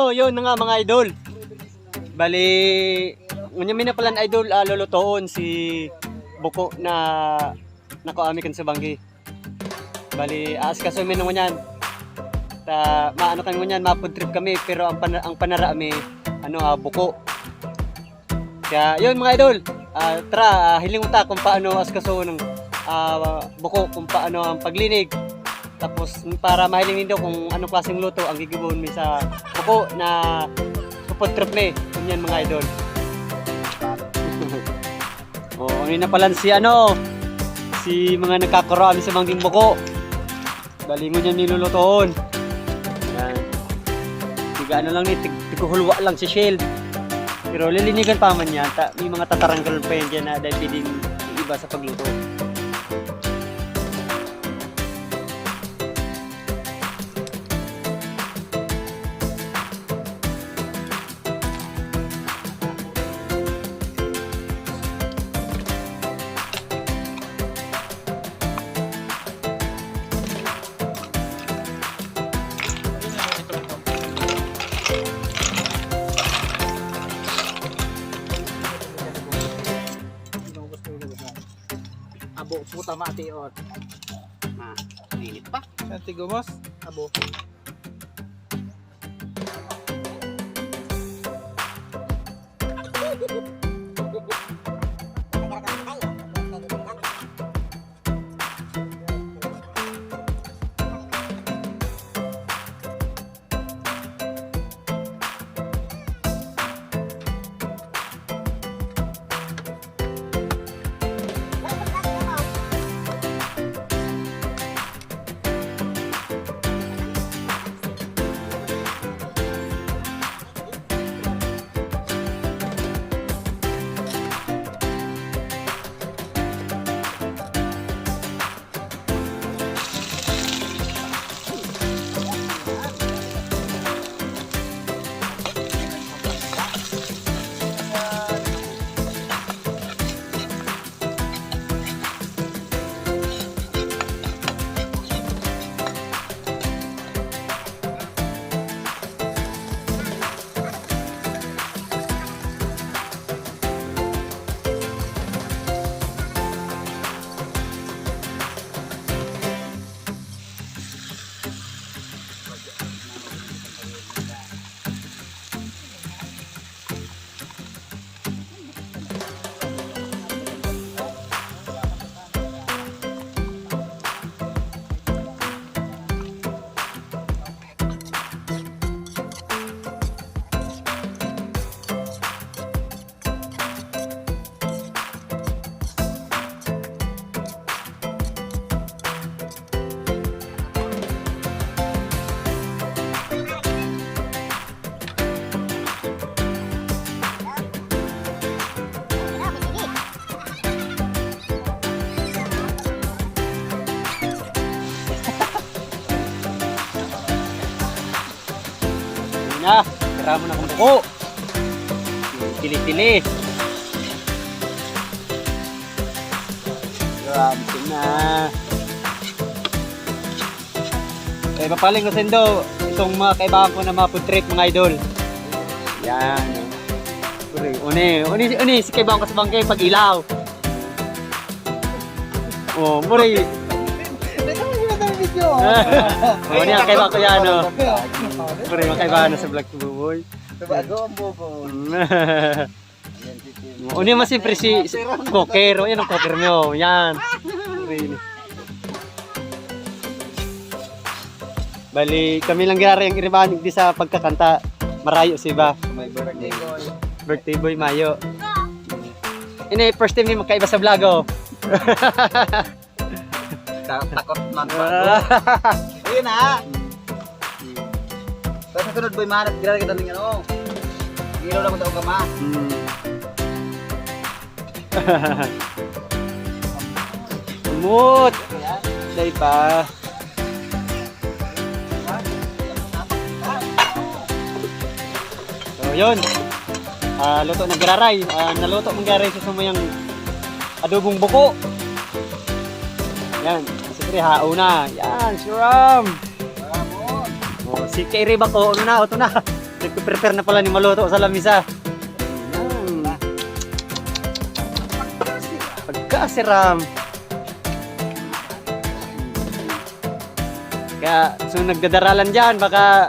So, yun nga mga idol. Bali, ngunya mina pala na idol uh, lulutoon si Buko na nakuami kan sa banggi. Bali, aas ka sumin mo niyan. Ta, maano kan niyan, mapod trip kami pero ang pana, ang panara mi ano ah, Buko. Kaya yun mga idol, ah, tara, uh, hiling uta kung paano askaso ng ah, Buko, kung paano ang paglinig. Tapos para mahiling nindo kung anong klaseng luto ang gigibon mi sa Buko na Food trip ni. Yun yan mga idol. oh, ano na si ano, si mga nagkakarami sa mangging buko. Balingon yan nilulutoon. Yan. Tiga ano lang ni, tig, tiguhulwa lang si Shell. Pero lilinigan pa man yan. Ta, may mga tataranggal pa yan dyan na dahil pwedeng iba sa pagluto. Puta mati ot. Ah, init pa. Santi gumos. Abo. Na, tira mo na kung buko. Tili-tili. Grabe na. Eh, papaling ko sendo itong mga kaibahan ko na mga food trip mga idol. Yan. Uni, uni, uni, si kaibahan ko sa bangkay pag ilaw. Oh. Dito mo sila tayo video. oh, ni ang kaibahan ko yan, oh. Muri, mga kaibahan na sa vlog ko, boy. Bago ang buko. Uni mas siyempre si, Kokero. Yan ang Kokero nyo. Yan. Bali, kami lang ginari ang iribanig di sa pagkakanta. Marayo si ba? Birthday boy. Birthday boy Mayo. Ini first time ni magkaiba sa vlog oh. Takot magbago. Ayun na. Sa sunod boy manat gira kita ning ano. Ilaw lang daw kama. Hmm. Umut! Day pa. So, yun. Ah, luto ng gararay. Ah, naluto ng gararay sa sumayang adobong buko. Yan. Siyempre, hao na. Yan, si Ram. Ramon. Oh, si Kairi ba ko? Ano na? Ito na. Nagpe-prepare na pala ni Maluto sa lamisa. Ayan. Pagkasiram. Kaya, so nagdadaralan dyan, baka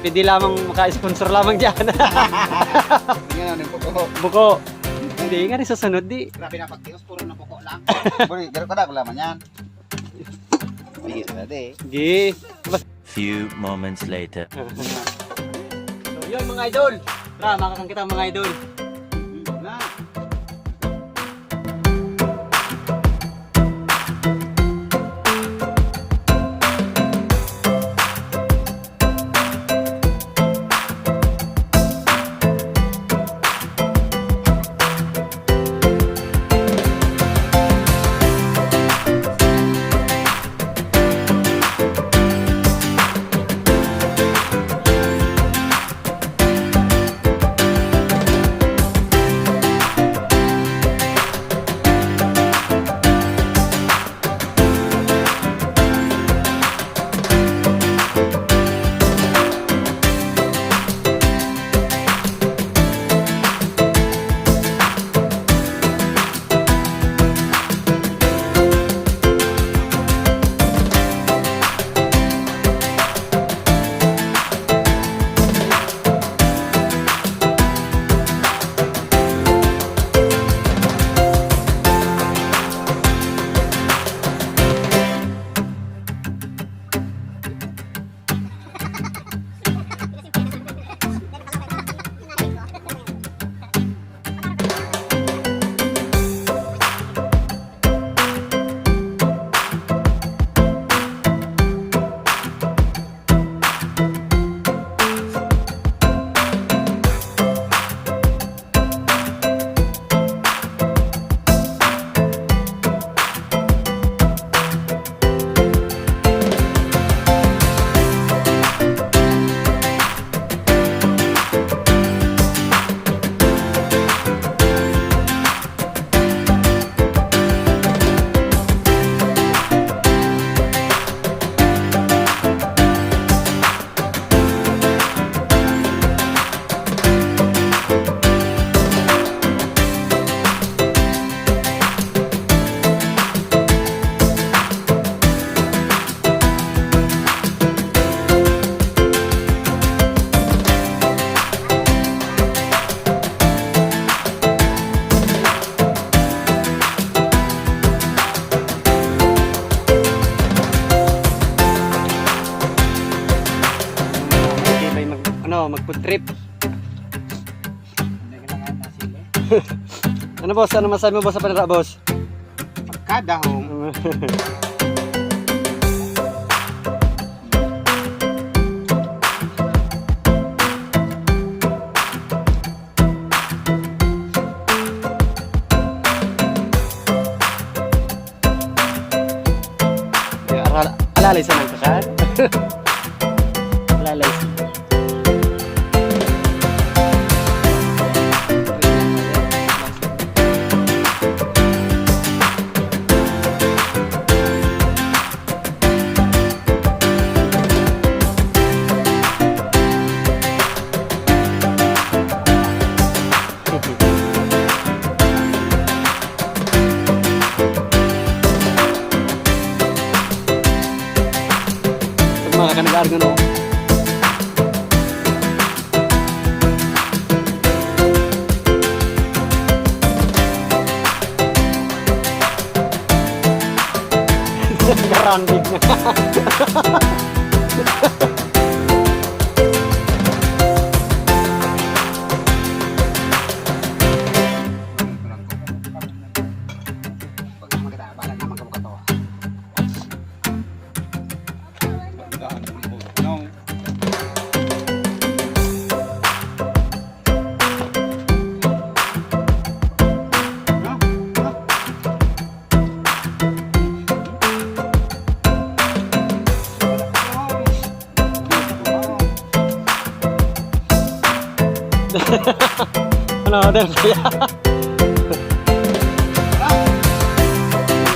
pwede lamang maka-sponsor lamang dyan. Tingnan natin po. Buko. Hindi nga rin susunod di. Grabe na pagtingos, puro na puko lang. Buri, gano'n ka na, wala man yan. Sige, dati. Gi. Few moments later. So yun mga idol. Tara, makakang kita mga idol. Ano, mag-food trip. Ano boss, ano masabi mo boss sa panira boss? Pagkadahong. Alalay sa nang kakan. Garandig na. Pag Ano, dahil kaya.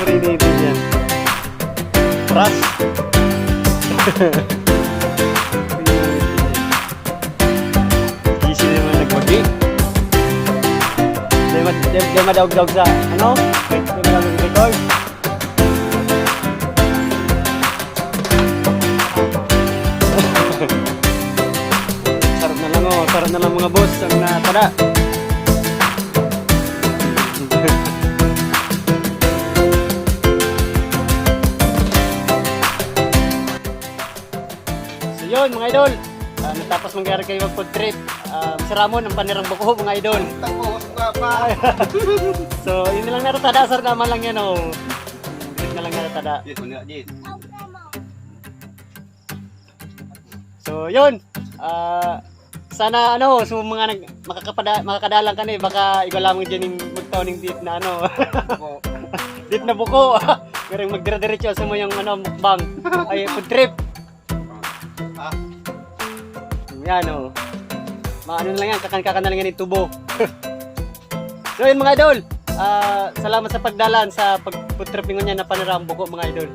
Marinated yan. Pras. Di. Di, ma, di, di madaog-daog sa, ano? Di, na lang mga boss ang natada. so yun mga idol, Ah, natapos mangyari kayo mag food trip. Uh, si Ramon ang panirang buko mga idol. Tapos ka pa. So yun na lang naratada, sir naman lang yan oh. Yun na lang naratada. Manila, Jit. So yun, ah sana ano, so mga nag, makakapada, makakadalang ka na eh, baka ikaw lamang dyan yung magtaon ng date na ano, date na buko. Pero yung magdira-diretso sa mo yung ano, mukbang, ay food trip. Ah, Yan oh. Mga ano na lang yan, kakan-kakan na lang yan yung tubo. so yun mga idol, ah salamat sa pagdalan sa pag food tripping niya na panirang buko mga idol.